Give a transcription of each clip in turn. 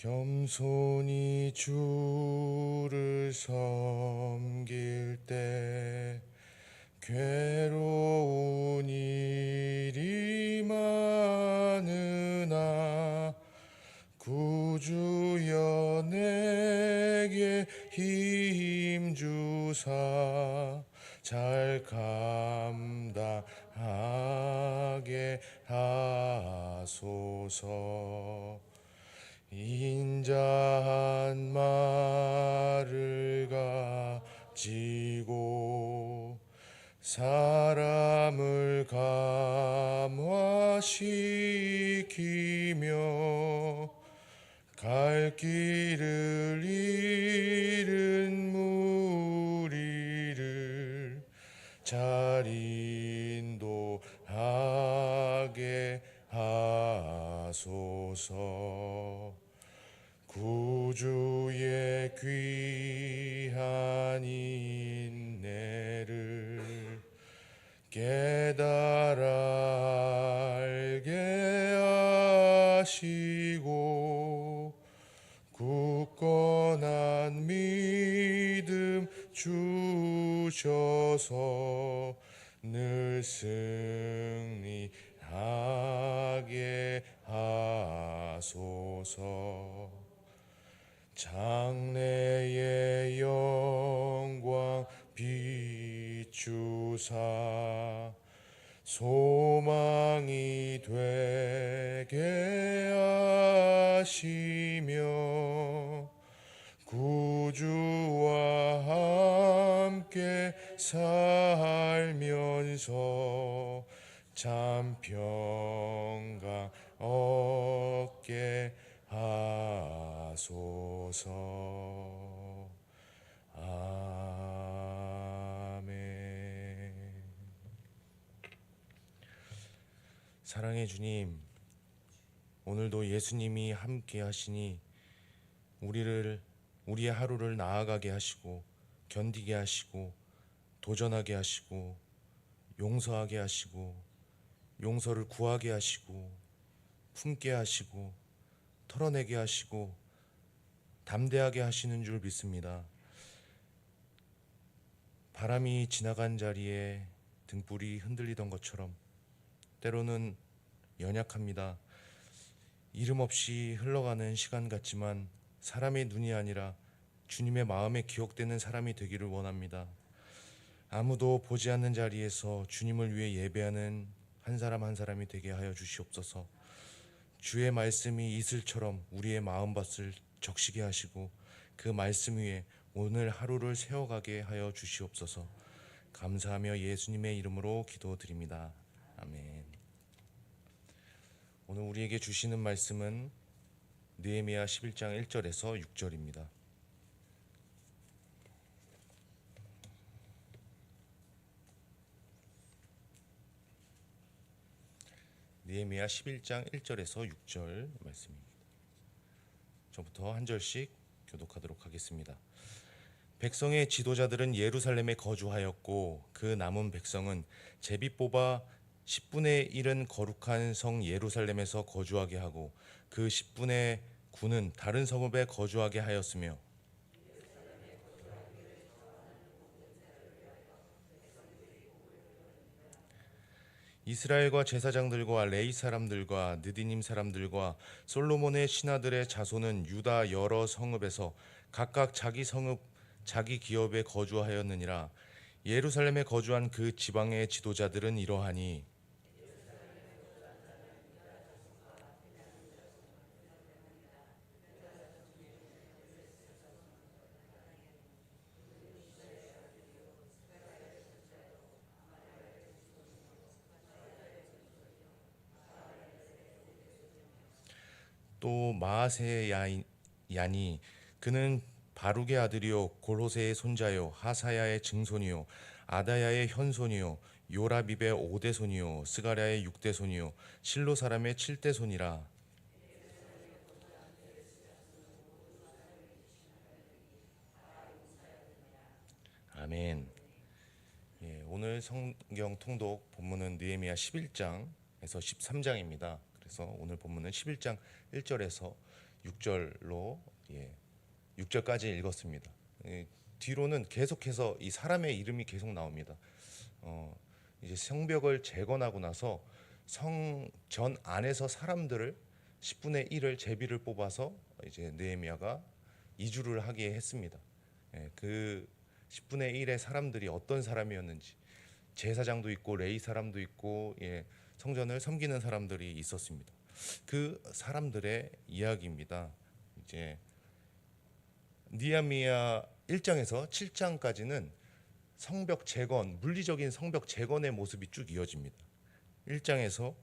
겸손히 주를 섬길 때 괴로운 일이 많으나 구주여 내게 힘 주사 잘 감당하게 하소서 인자한 말을 가지고 사람을 감화시키며 갈 길을 잃은 무리를 잘 인도하게 하소서. 구 주의 귀한 인내를 깨달아 알게 하시고 굳건한 믿음 주셔서 늘 승리하게 하소서 장래의 영광 비추사 소망이 되게 하시며 구주와 함께 살면서 참 평강 얻게 하 소서. 아멘. 사랑의 주님 오늘도 예수님이 함께 하시니 우리를 우리의 하루를 나아가게 하시고 견디게 하시고 도전하게 하시고 용서하게 하시고 용서를 구하게 하시고 품게 하시고 털어내게 하시고 담대하게 하시는 줄 믿습니다. 바람이 지나간 자리에 등불이 흔들리던 것처럼 때로는 연약합니다. 이름 없이 흘러가는 시간 같지만 사람의 눈이 아니라 주님의 마음에 기억되는 사람이 되기를 원합니다. 아무도 보지 않는 자리에서 주님을 위해 예배하는 한 사람 한 사람이 되게 하여 주시옵소서. 주의 말씀이 이슬처럼 우리의 마음밭을 적시게 하시고 그 말씀 위에 오늘 하루를 세워가게 하여 주시옵소서. 감사하며 예수님의 이름으로 기도드립니다. 아멘. 오늘 우리에게 주시는 말씀은 느헤미야 11장 1절에서 6절입니다. 느헤미야 11장 1절에서 6절 말씀입니다. 저부터 한 절씩 교독하도록 하겠습니다. 백성의 지도자들은 예루살렘에 거주하였고 그 남은 백성은 제비 뽑아 10분의 1은 거룩한 성 예루살렘에서 거주하게 하고 그 10분의 군은 다른 성읍에 거주하게 하였으며 이스라엘과 제사장들과 레이 사람들과 느디님 사람들과 솔로몬의 신하들의 자손은 유다 여러 성읍에서 각각 자기 성읍 자기 기업에 거주하였느니라. 예루살렘에 거주한 그 지방의 지도자들은 이러하니 또 마아세야니 그는 바룩의 아들이요 골호세의 손자요 하사야의 증손이요 아다야의 현손이요 요라빕의 오대손이요 스가랴의 육대손이요 실로 사람의 칠대손이라 아멘. 예, 오늘 성경 통독 본문은 느헤미야 11장에서 13장입니다. 그래서 오늘 본문은 11장 1절에서 6절로 예, 6절까지 읽었습니다. 예, 뒤로는 계속해서 이 사람의 이름이 계속 나옵니다. 어, 이제 성벽을 재건하고 나서 성전 안에서 사람들을 10분의 1을 제비를 뽑아서 이제 느헤미야가 이주를 하게 했습니다. 예, 그 10분의 1의 사람들이 어떤 사람이었는지 제사장도 있고 레이 사람도 있고 예, 성전을 섬기는 사람들이 있었습니다. 그 사람들의 이야기입니다. 이제 니아미야 1장에서 7장까지는 성벽 재건, 물리적인 성벽 재건의 모습이 쭉 이어집니다. 1장에서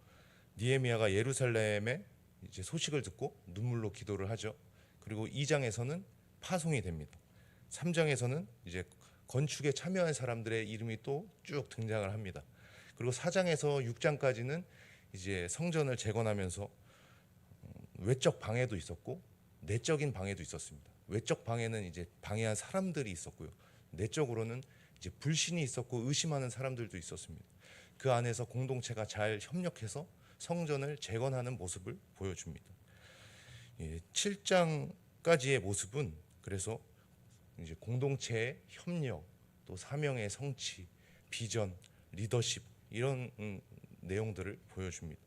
니에미아가 예루살렘에 이제 소식을 듣고 눈물로 기도를 하죠. 그리고 2장에서는 파송이 됩니다. 3장에서는 이제 건축에 참여한 사람들의 이름이 또 쭉 등장을 합니다. 그리고 4장에서 6장까지는 이제 성전을 재건하면서 음, 외적 방해도 있었고 내적인 방해도 있었습니다. 외적 방해는 이제 방해한 사람들이 있었고요. 내적으로는 이제 불신이 있었고 의심하는 사람들도 있었습니다. 그 안에서 공동체가 잘 협력해서 성전을 재건하는 모습을 보여줍니다. 예, 7장까지의 모습은 그래서 이제 공동체의 협력, 또 사명의 성취, 비전, 리더십 이런 음, 내용들을 보여줍니다.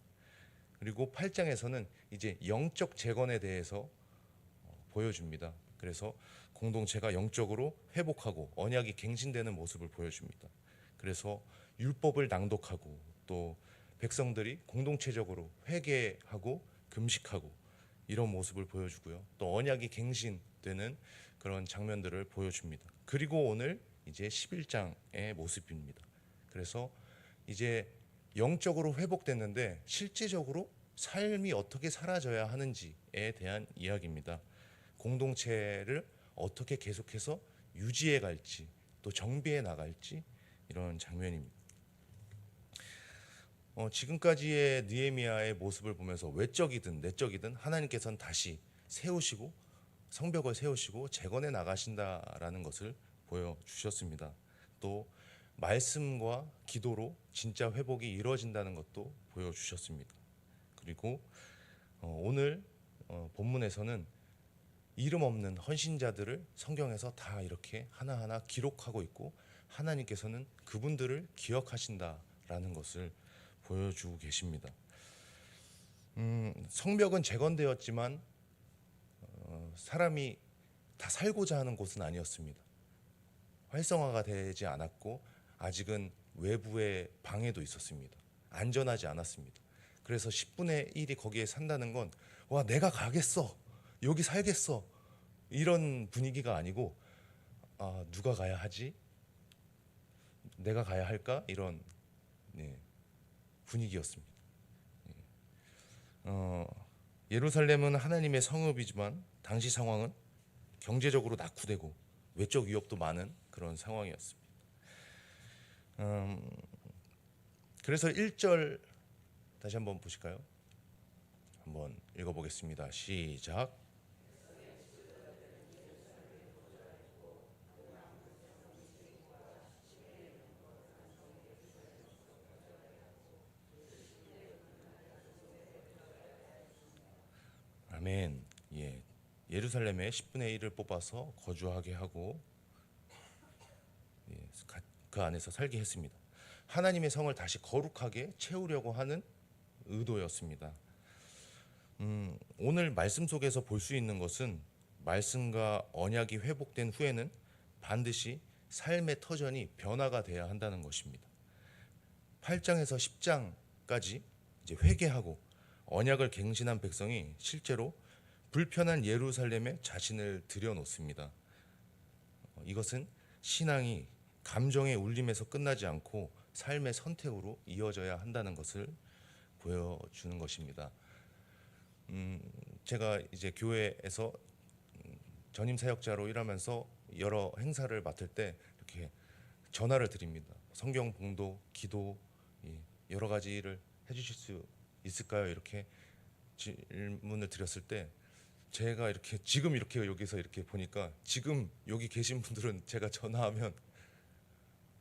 그리고 8장에서는 이제 영적 재건에 대해서 어, 보여줍니다. 그래서 공동체가 영적으로 회복하고 언약이 갱신되는 모습을 보여줍니다. 그래서 율법을 낭독하고 또 백성들이 공동체적으로 회개하고 금식하고 이런 모습을 보여주고요. 또 언약이 갱신되는 그런 장면들을 보여줍니다. 그리고 오늘 이제 11장의 모습입니다. 그래서 이제 영적으로 회복됐는데 실제적으로 삶이 어떻게 사라져야 하는지에 대한 이야기입니다. 공동체를 어떻게 계속해서 유지해 갈지 또 정비해 나갈지 이런 장면입니다. 어, 지금까지의 느헤미야의 모습을 보면서 외적이든 내적이든 하나님께서는 다시 세우시고 성벽을 세우시고 재건해 나가신다라는 것을 보여 주셨습니다. 또 말씀과 기도로 진짜 회복이 이루어진다는 것도 보여 주셨습니다. 그리고 어, 오늘 어, 본문에서는 이름 없는 헌신자들을 성경에서 다 이렇게 하나하나 기록하고 있고 하나님께서는 그분들을 기억하신다라는 것을 보여주고 계십니다. 음, 성벽은 재건되었지만 어, 사람이 다 살고자 하는 곳은 아니었습니다. 활성화가 되지 않았고 아직은 외부의 방해도 있었습니다. 안전하지 않았습니다. 그래서 10분의 1이 거기에 산다는 건 와 내가 가겠어 여기 살겠어 이런 분위기가 아니고 아 누가 가야 하지 내가 가야 할까 이런 네, 분위기였습니다. 예. 어, 예루살렘은 하나님의 성읍이지만 당시 상황은 경제적으로 낙후되고 외적 위협도 많은 그런 상황이었습니다. 음, 그래서 1절 다시 한번 보실까요? 한번 읽어보겠습니다. 시작. 아멘. 예. 예루살렘의 10분의 1을 뽑아서 거주하게 하고 그 안에서 살게 했습니다. 하나님의 성을 다시 거룩하게 채우려고 하는 의도였습니다. 음, 오늘 말씀 속에서 볼 수 있는 것은 말씀과 언약이 회복된 후에는 반드시 삶의 터전이 변화가 돼야 한다는 것입니다. 8장에서 10장까지 이제 회개하고 언약을 갱신한 백성이 실제로 불편한 예루살렘에 자신을 들여놓습니다. 어, 이것은 신앙이 감정의 울림에서 끝나지 않고 삶의 선택으로 이어져야 한다는 것을 보여주는 것입니다. 음, 제가 이제 교회에서 음, 전임 사역자로 일하면서 여러 행사를 맡을 때 이렇게 전화를 드립니다. 성경 봉독, 기도 예, 여러 가지를 해주실 수 있을까요? 이렇게 질문을 드렸을 때 제가 이렇게 지금 이렇게 여기서 이렇게 보니까 지금 여기 계신 분들은 제가 전화하면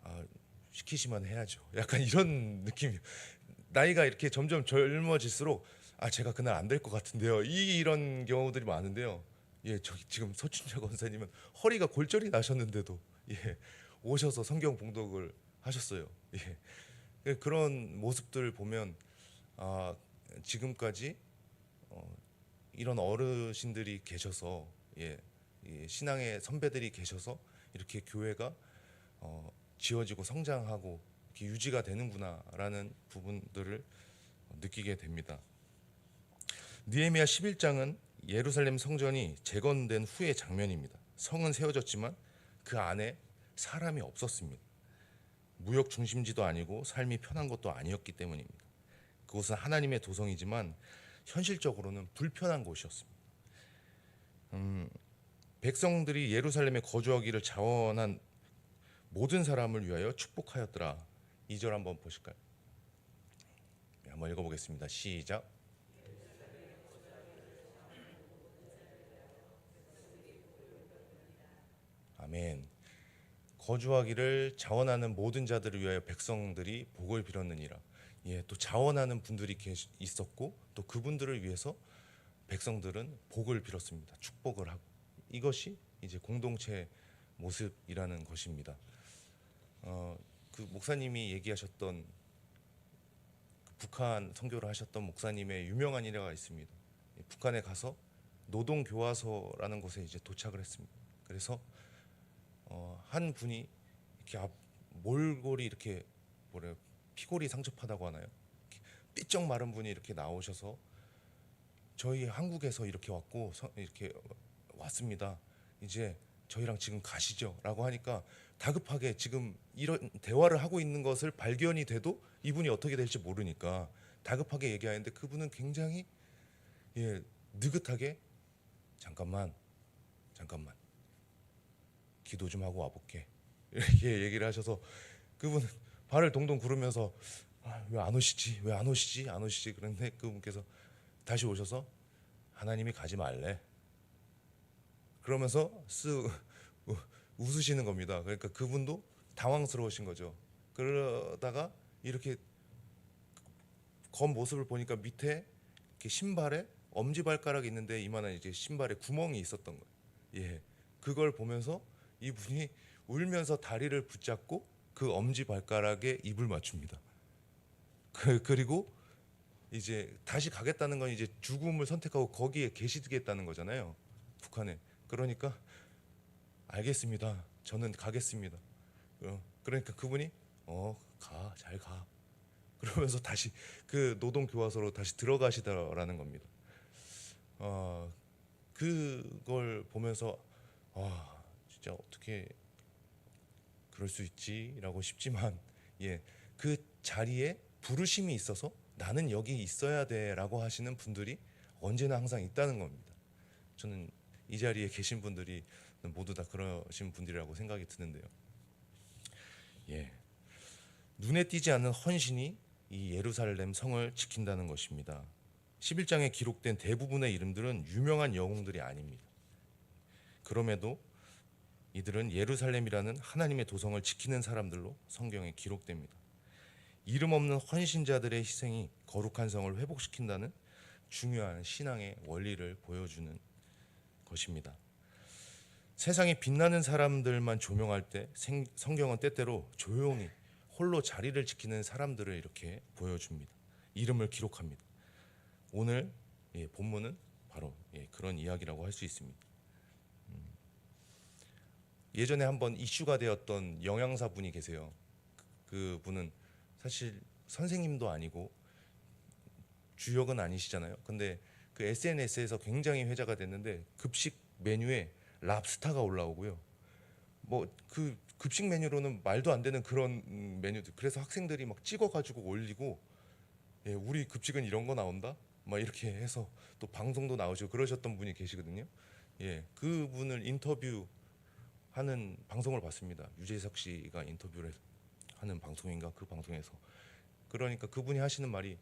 아, 시키시면 해야죠. 약간 이런 느낌이 나이가 이렇게 점점 젊어질수록 아 제가 그날 안 될 것 같은데요. 이 이런 경우들이 많은데요. 예, 저기 지금 서춘자 권사님은 허리가 골절이 나셨는데도 예, 오셔서 성경 봉독을 하셨어요. 예, 예, 그런 모습들을 보면 아 지금까지 어, 이런 어르신들이 계셔서 예, 이 신앙의 선배들이 계셔서 이렇게 교회가 어, 지어지고 성장하고 이렇게 유지가 되는구나라는 부분들을 느끼게 됩니다. 느헤미야 11장은 예루살렘 성전이 재건된 후의 장면입니다. 성은 세워졌지만 그 안에 사람이 없었습니다. 무역 중심지도 아니고 삶이 편한 것도 아니었기 때문입니다. 그곳은 하나님의 도성이지만 현실적으로는 불편한 곳이었습니다. 음, 백성들이 예루살렘에 거주하기를 자원한 모든 사람을 위하여 축복하였더라. 2절 한번 보실까요? 네, 한번 읽어보겠습니다. 시작. 아멘. 거주하기를 자원하는 모든 자들을 위하여 백성들이 복을 빌었느니라. 예, 또 자원하는 분들이 있었고 또 그분들을 위해서 백성들은 복을 빌었습니다. 축복을 하고 이것이 이제 공동체 모습이라는 것입니다. 어, 그 목사님이 얘기하셨던 그 북한 선교를 하셨던 목사님의 유명한 일화가 있습니다. 예, 북한에 가서 노동 교화소라는 곳에 이제 도착을 했습니다. 그래서 어, 한 분이 이렇게 앞 몰골이 이렇게 뭐래 피골이 상접하다고 하나요? 삐쩍 마른 분이 이렇게 나오셔서 저희 한국에서 이렇게 왔고 서- 이렇게 왔습니다. 이제 저희랑 지금 가시죠라고 하니까 다급하게 지금 이런 대화를 하고 있는 것을 발견이 돼도 이분이 어떻게 될지 모르니까 다급하게 얘기하는데 그분은 굉장히 예 느긋하게 잠깐만 잠깐만. 기도 좀 하고 와볼게. 이렇게 얘기를 하셔서 그분은 발을 동동 구르면서 아, 왜안 오시지? 왜 안 오시지? 안 오시지? 그런데 그분께서 다시 오셔서 하나님이 가지 말래 그러면서 쓱 우- 웃으시는 겁니다 그러니까 그분도 당황스러우신 거죠 그러다가 이렇게 건 모습을 보니까 밑에 이렇게 신발에 엄지 발가락이 있는데 이만한 이제 신발에 구멍이 있었던 거예요 예 그걸 보면서 이분이 울면서 다리를 붙잡고 그 엄지 발가락에 입을 맞춥니다. 그, 그리고 이제 다시 가겠다는 건 이제 죽음을 선택하고 거기에 계시겠다는 거잖아요. 북한에. 그러니까 알겠습니다. 저는 가겠습니다. 어, 그러니까 그분이 어 가 잘 가. 그러면서 다시 그 노동 교화소로 다시 들어가시더라는 겁니다. 어 그걸 보면서 아 진짜 어떻게 그럴 수 있지라고 싶지만 예 그 자리에 부르심이 있어서 나는 여기 있어야 돼라고 하시는 분들이 언제나 항상 있다는 겁니다. 저는 이 자리에 계신 분들이 모두 다 그러신 분들이라고 생각이 드는데요. 예 눈에 띄지 않는 헌신이 이 예루살렘 성을 지킨다는 것입니다. 11장에 기록된 대부분의 이름들은 유명한 영웅들이 아닙니다. 그럼에도 이들은 예루살렘이라는 하나님의 도성을 지키는 사람들로 성경에 기록됩니다. 이름 없는 헌신자들의 희생이 거룩한 성을 회복시킨다는 중요한 신앙의 원리를 보여주는 것입니다. 세상에 빛나는 사람들만 조명할 때 생- 성경은 때때로 조용히 홀로 자리를 지키는 사람들을 이렇게 보여줍니다. 이름을 기록합니다. 오늘 예, 본문은 바로 예, 그런 이야기라고 할 수 있습니다. 음, 예전에 한번 이슈가 되었던 영양사 분이 계세요. 그 분은 사실 선생님도 아니고 주역은 아니시잖아요. 근데 그 SNS에서 굉장히 회자가 됐는데 급식 메뉴에 랍스타가 올라오고요. 뭐 그 급식 메뉴로는 말도 안 되는 그런 음, 메뉴들. 그래서 학생들이 막 찍어가지고 올리고 예, 우리 급식은 이런 거 나온다. 막 이렇게 해서 또 방송도 나오시고 그러셨던 분이 계시거든요. 예, 그분을 인터뷰 하는 방송을 봤습니다. 유재석 씨가 인터뷰를 하는 방송인가 그 방송에서 그러니까 그분이 하시는 말이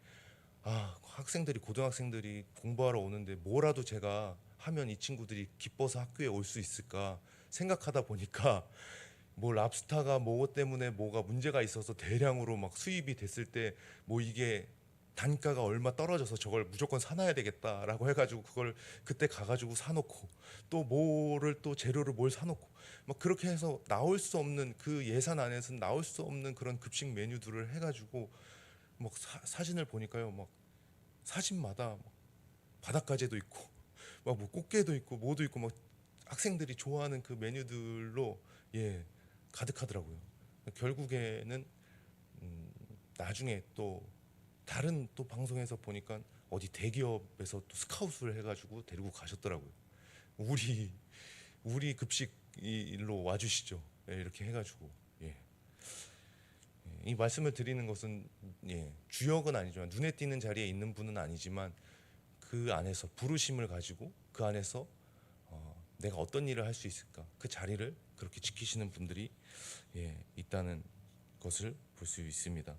아 학생들이 고등학생들이 공부하러 오는데 뭐라도 제가 하면 이 친구들이 기뻐서 학교에 올 수 있을까 생각하다 보니까 뭐 랍스타가 뭐 때문에 뭐가 문제가 있어서 대량으로 막 수입이 됐을 때 뭐 이게 단가가 얼마 떨어져서 저걸 무조건 사놔야 되겠다라고 해가지고 그걸 그때 가가지고 사놓고 또 뭐를 또 재료를 뭘 사놓고 막 그렇게 해서 나올 수 없는 그 예산 안에서 나올 수 없는 그런 급식 메뉴들을 해가지고 막 사, 사진을 보니까요 막 사진마다 막 바닷가재도 있고 막 뭐 꽃게도 있고 뭐도 있고 막 학생들이 좋아하는 그 메뉴들로 예 가득하더라고요. 결국에는 음, 나중에 또 다른 또 방송에서 보니까 어디 대기업에서 또 스카웃을 해가지고 데리고 가셨더라고요. 우리 우리 급식 일로 와주시죠. 예, 이렇게 해가지고 이 말씀을 드리는 것은 예, 주역은 아니지만 눈에 띄는 자리에 있는 분은 아니지만 그 안에서 부르심을 가지고 그 안에서 어, 내가 어떤 일을 할 수 있을까 그 자리를 그렇게 지키시는 분들이 예, 있다는 것을 볼 수 있습니다.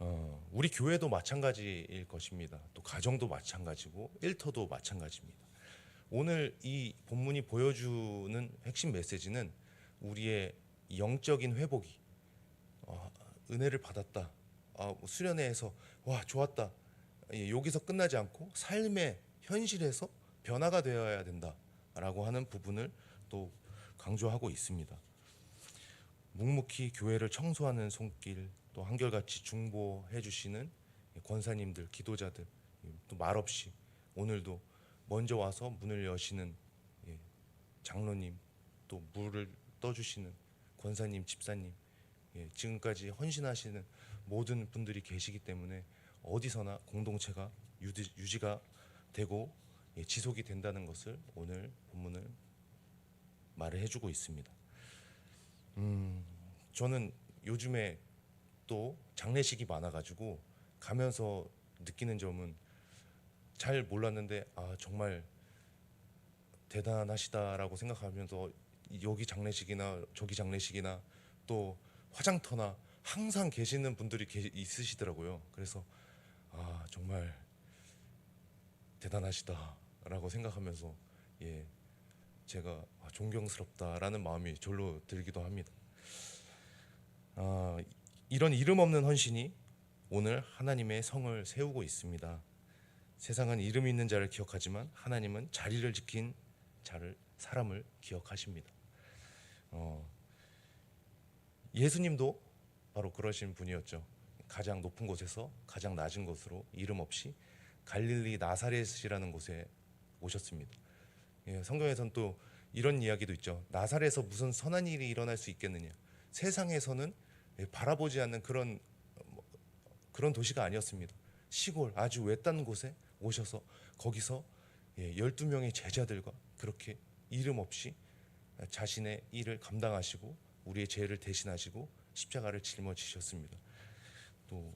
어, 우리 교회도 마찬가지일 것입니다. 또 가정도 마찬가지고 일터도 마찬가지입니다. 오늘 이 본문이 보여주는 핵심 메시지는 우리의 영적인 회복이 어, 은혜를 받았다. 아, 뭐 수련회에서 와 좋았다. 예, 여기서 끝나지 않고 삶의 현실에서 변화가 되어야 된다라고 하는 부분을 또 강조하고 있습니다. 묵묵히 교회를 청소하는 손길 또 한결같이 중보해 주시는 권사님들, 기도자들 또 말없이 오늘도 먼저 와서 문을 여시는 예, 장로님 또 물을 떠주시는 권사님, 집사님 예, 지금까지 헌신하시는 모든 분들이 계시기 때문에 어디서나 공동체가 유지, 유지 가 되고 예, 지속이 된다는 것을 오늘 본문을 말을 해주고 있습니다. 음, 저는 요즘에 또 장례식이 많아가지고 가면서 느끼는 점은 잘 몰랐는데 아 정말 대단하시다라고 생각하면서 여기 장례식이나 저기 장례식이나 또 화장터나 항상 계시는 분들이 계, 있으시더라고요. 그래서 아 정말 대단하시다라고 생각하면서 예 제가 아, 존경스럽다라는 마음이 절로 들기도 합니다. 아, 이런 이름 없는 헌신이 오늘 하나님의 성을 세우고 있습니다. 세상은 이름 있는 자를 기억하지만 하나님은 자리를 지킨 자를 사람을 기억하십니다. 어, 예수님도 바로 그러신 분이었죠. 가장 높은 곳에서 가장 낮은 곳으로 이름 없이 갈릴리 나사렛이라는 곳에 오셨습니다. 예, 성경에선 또 이런 이야기도 있죠. 나사렛에서 무슨 선한 일이 일어날 수 있겠느냐? 세상에서는 예, 바라보지 않는 그런 뭐, 그런 도시가 아니었습니다. 시골 아주 외딴 곳에 오셔서 거기서 예, 12명의 제자들과 그렇게 이름 없이 자신의 일을 감당하시고 우리의 죄를 대신하시고 십자가를 짊어지셨습니다. 또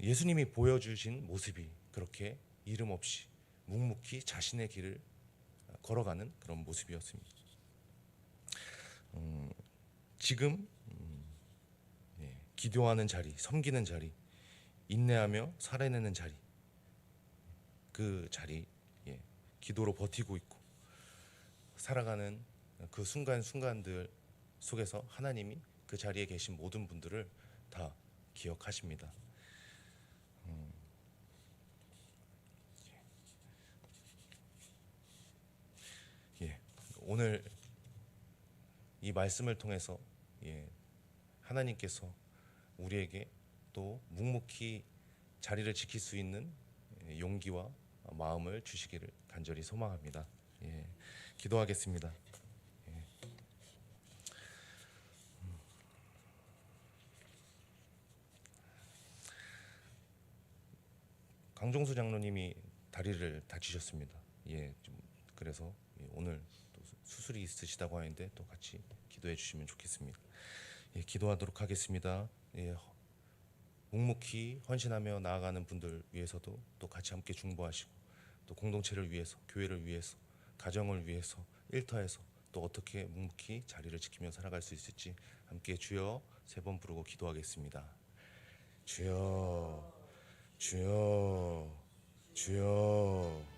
예수님이 보여주신 모습이 그렇게 이름 없이 묵묵히 자신의 길을 걸어가는 그런 모습이었습니다. 음, 지금 음, 예, 기도하는 자리, 섬기는 자리, 인내하며 살아내는 자리, 그 자리, 예, 기도로 버티고 있고 살아가는 그 순간 순간들 속에서 하나님이 그 자리에 계신 모든 분들을 다 기억하십니다. 음, 오늘 이 말씀을 통해서 예, 하나님께서 우리에게 또 묵묵히 자리를 지킬 수 있는 예, 용기와 마음을 주시기를 간절히 소망합니다. 예, 기도하겠습니다. 강종수 장로님이 다리를 다치셨습니다. 예, 좀 그래서 예, 오늘 또 수- 수술이 있으시다고 하는데 또 같이 기도해 주시면 좋겠습니다. 예, 기도하도록 하겠습니다. 예, 허- 묵묵히 헌신하며 나아가는 분들 위해서도 또 같이 함께 중보하시고 또 공동체를 위해서 교회를 위해서 가정을 위해서 일터에서 또 어떻게 묵묵히 자리를 지키며 살아갈 수 있을지 함께 주여 세 번 부르고 기도하겠습니다. 주여 주여 주여